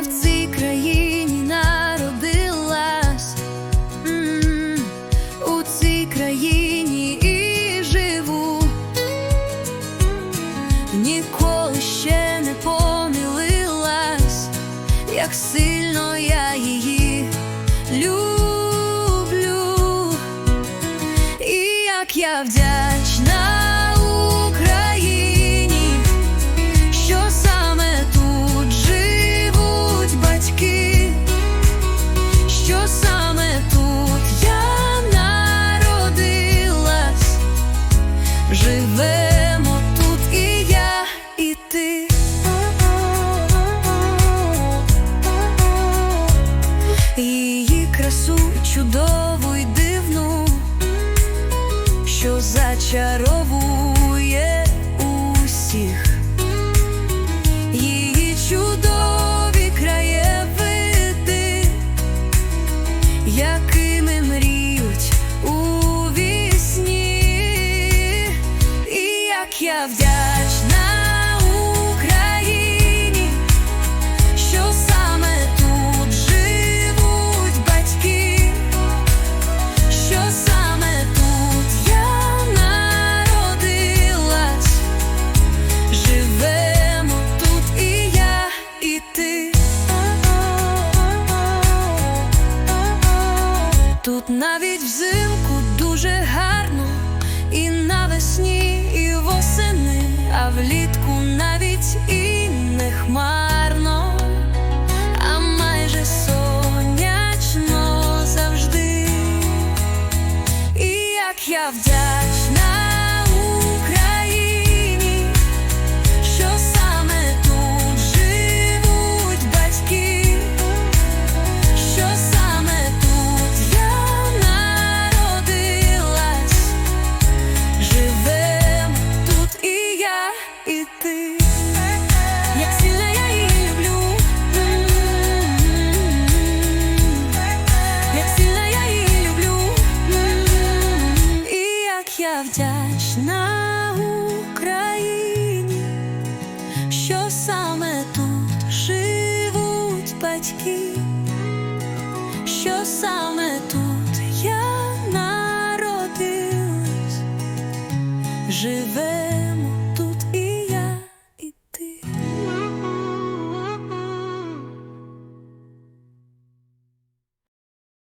в цій країні народилась, у цій країні і живу, ніколи ще не помилилась, як сильно я її люблю, і як я вдя. Живемо тут і я, і ти. Її красу чудову й дивну, що зачаровує я, ти. Тут навіть взимку дуже гарно, і влітку навіть і не хмарно, а майже сонячно завжди. І як я вдячна і ти, як сильно я люблю, як сильно я люблю, і як я вдячна Україні, що саме тут живуть батьки, що саме тут я народилась, живе.